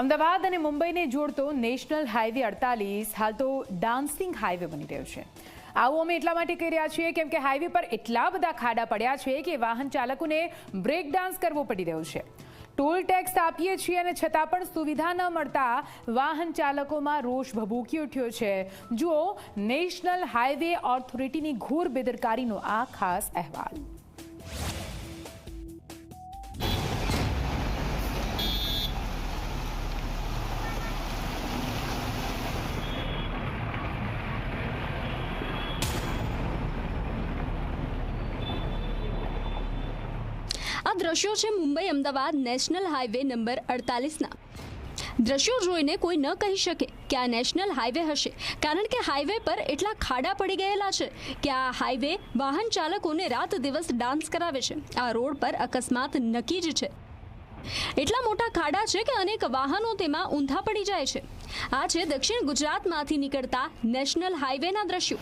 અમદાવાદ અને મુંબઈને જોડતો national highway અડતાલીસ, હાલ તો ડાન્સિંગ હાઈવે બની રહ્યો છે. આવું અમે એટલા માટે કહી રહ્યા છીએ, કેમ કે હાઈવે પર એટલા બધા ખાડા પડ્યા છે કે વાહન ચાલકોને બ્રેક ડાન્સ કરવો પડી રહ્યો છે. ટોલ ટેક્સ આપીએ છીએ અને છતાં પણ સુવિધા ન મળતા વાહન ચાલકોમાં રોષ ભભૂકી ઉઠ્યો છે. જુઓ, નેશનલ હાઈવે ઓથોરિટીની ઘોર બેદરકારીનો આ ખાસ અહેવાલ. આ દ્રશ્યો છે Mumbai Ahmedabad national highway number અડતાલીસના. દ્રશ્યો જોઈને કોઈ ન કહી શકે કે આ નેશનલ હાઈવે હશે, કારણ કે હાઈવે પર એટલા ખાડા પડી ગયેલા છે કે આ હાઈવે વાહન ચાલકોને રાત દિવસ ડાન્સ કરાવે છે. આ રોડ પર અકસ્માત નક્કી જ છે. એટલા મોટા ખાડા છે કે અનેક વાહનો તેમાં ઊંધા પડી જાય છે. આ છે દક્ષિણ ગુજરાતમાંથી નીકળતા નેશનલ હાઈવેના દ્રશ્યો.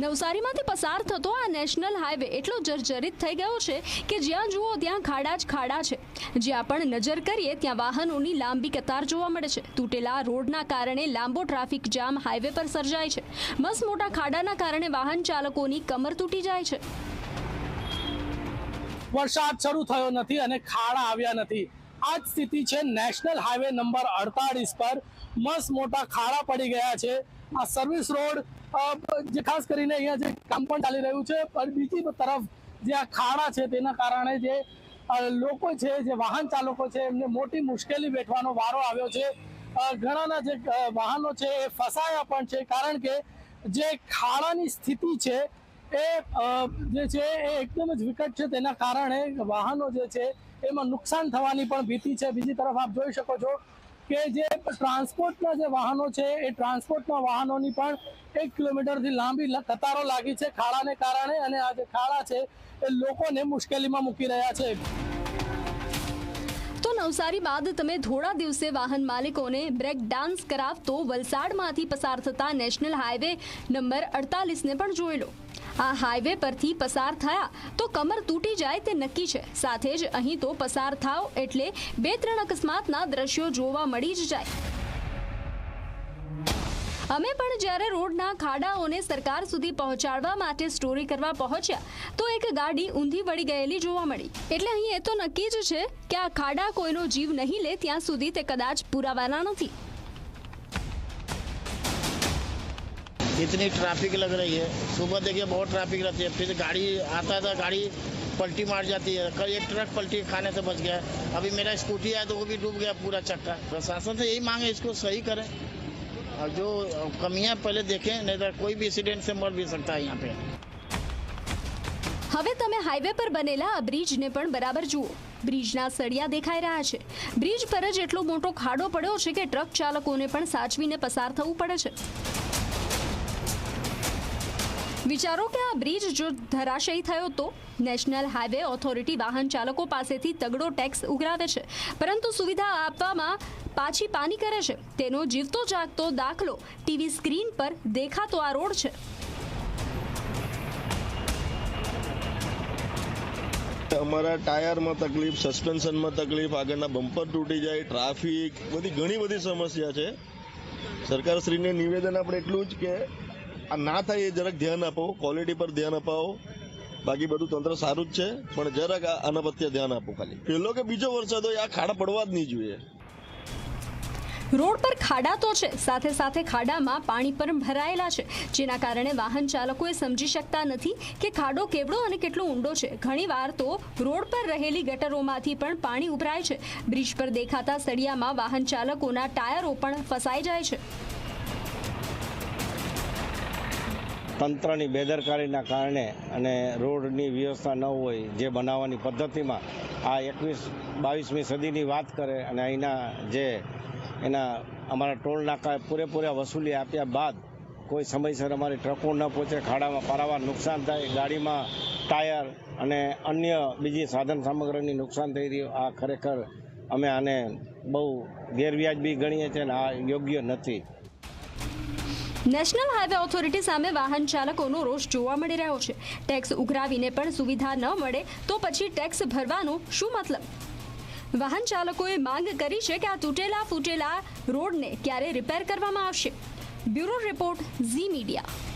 નવસારીમાંથી પસાર થતો આ નેશનલ હાઈવે એટલો જર્જરિત થઈ ગયો છે કે જ્યાં જુઓ ત્યાં ખાડા જ ખાડા છે. જ્યાં પણ નજર કરીએ ત્યાં વાહનોની લાંબી કતાર જોવા મળે છે. તૂટેલા રોડના કારણે લાંબો ટ્રાફિક જામ હાઈવે પર સર્જાય છે. બસ મોટા ખાડાના કારણે વાહન ચાલકોની કમર તૂટી જાય છે. વરસાદ શરૂ થયો નથી અને ખાડા આવ્યા નથી. આ જ સ્થિતિ છે નેશનલ હાઈવે નંબર અડતાળીસ પર. મસ્ત મોટા ખાડા પડી ગયા છે. આ સર્વિસ રોડ જે ખાસ કરીને અહીંયા જે કામ પણ ચાલી રહ્યું છે, પણ બીજી તરફ જે આ ખાડા છે તેના કારણે જે લોકો છે, જે વાહન ચાલકો છે, એમને મોટી મુશ્કેલી વેઠવાનો વારો આવ્યો છે. ઘણાના જે વાહનો છે એ ફસાયા પણ છે, કારણ કે જે ખાડાની સ્થિતિ છે એ જે છે એ એકદમ જ વિકટ છે, તેના કારણે વાહનો જે છે એમાં નુકસાન થવાની પણ ભીતિ છે. બીજી તરફ આપ જોઈ શકો છો કે જે ટ્રાન્સપોર્ટના જે વાહનો છે, એ ટ્રાન્સપોર્ટના વાહનોની પણ એક કિલોમીટરથી લાંબી કતારો લાગી છે ખાડાને કારણે અને આ જે ખાડા છે, એ લોકોને મુશ્કેલીમાં મૂકી રહ્યા છે. તો નવસારી બાદ તમે થોડા દિવસે વાહન માલિકોને બ્રેક ડાન્સ કરાવતો વલસાડમાંથી પસાર થતા નેશનલ હાઈવે નંબર અડતાલીસને પણ જોઈ લો. આ હાઈવે પરથી પસાર થયા. તો કમર તૂટી જાય તે નક્કી છે. સાથે જ અહીં તો પસાર થાવ એટલે બે ત્રણ અકસ્માતના દ્રશ્યો જોવા મળી જ જાય. અમે પણ જ્યારે રોડના ખાડાઓને સરકાર સુધી પહોંચાડવા માટે સ્ટોરી કરવા પહોંચ્યા, તો એક ગાડી ઊંધી વળી ગયેલી જોવા મળી. એટલે અહીં એ તો નક્કી જ છે કે આ ખાડા કોઈનો જીવ નહીં લે, ત્યાં સુધી તે કદાચ પુરાવાના નથી. इतनी ट्रैफिक लग रही है सुबह देखिए बहुत ट्रैफिक रहती है फिर गाड़ी आता था गाड़ी पलटी मार जाती है कल एक ट्रक पलटी खाने से बच गया अभी मेरा स्कूटी है तो वो भी डूब गया पूरा चक्का प्रशासन से यही मांग है इसको सही करें और जो कमियां पहले देखें नहीं तो कोई भी एक्सीडेंट से मर भी सकता है यहाँ पे હવે તમે હાઈવે પર બનેલા આ બ્રિજને પણ બરાબર જુઓ બ્રિજના સળિયા દેખાઈ રહ્યા છે બ્રિજ પર જ એટલો મોટો ખાડો પડ્યો છે કે ટ્રક ચાલકોને પણ સાચવીને પસાર થવું પડે છે વિચારો કે આ બ્રિજ જો ધરાશયી થયો તો નેશનલ હાઈવે ઓથોરિટી વાહન ચાલકો પાસેથી તગડો ટેક્સ ઉઘરાવે છે. પરંતુ સુવિધા આપવામાં પાછી પાની કરે છે. તેનો જીવતો જાગતો દાખલો ટીવી સ્ક્રીન પર દેખાતો આ રોડ છે. અમારા ટાયરમાં તકલીફ, સસ્પેન્શનમાં તકલીફ, આગળના બમ્પર તૂટી જાય, ટ્રાફિક, બધી ઘણી બધી સમસ્યા છે. સરકારશ્રીને નિવેદન આપણે એટલું જ કે ના થાય એ જરાક ધ્યાન આપો ક્વોલિટી પર ધ્યાન અપાવો. બાકી બધું તંત્ર સારું જ છે, પણ જરાક આ- અનપત્ય ધ્યાન આપો ખાલી. પેલો કે બીજો વરસાદ હોય, આ ખાડા પડવા જ નહીં જોઈએ. રોડ પર ખાડા તો છે, સાથે સાથે ખાડામાં પાણી પણ ભરાયેલા છે. જેના કારણે વાહન ચાલકો એ સમજી શકતા નથી કે ખાડો કેવડો અને કેટલો ઊંડો છે. ઘણીવાર તો રોડ પર રહેલી ગટરોમાંથી પણ પાણી ઉભરાય છે. બ્રિજ પર દેખાતા સળિયામાં વાહન ચાલકોના ટાયરો પણ ફસાઈ જાય છે. તંત્રની બેદરકારીના કારણે અને રોડની વ્યવસ્થા ન હોય જે બનાવવાની પદ્ધતિમાં આ એકવીસ, બાવીસમી સદીની વાત કરે અને અહીંના જે એના અમારા ટોલ નાકા પૂરેપૂરા વસૂલી આપ્યા બાદ કોઈ સમયસર અમારી ટ્રકો ન પહોંચે, ખાડામાં પારાવાર નુકસાન થાય, ગાડીમાં ટાયર અને અન્ય બીજી સાધન સામગ્રીની નુકસાન થઈ રહ્યું, આ ખરેખર અમે આને બહુ ગેરવ્યાજબી ગણીએ છીએ અને આ યોગ્ય નથી. નેશનલ હાઈવે ઓથોરિટી સામે વાહન ચાલકોનો રોષ જોવા મળી રહ્યો છે. ટેક્સ ઉઘરાવીને પણ સુવિધા ન મળે તો પછી ટેક્સ ભરવાનો શું મતલબ? વાહન ચાલકોએ માંગ કરી છે કે આ તૂટેલા ફૂટેલા રોડને ક્યારે રિપેર કરવામાં આવશે. Bureau report Zee Media.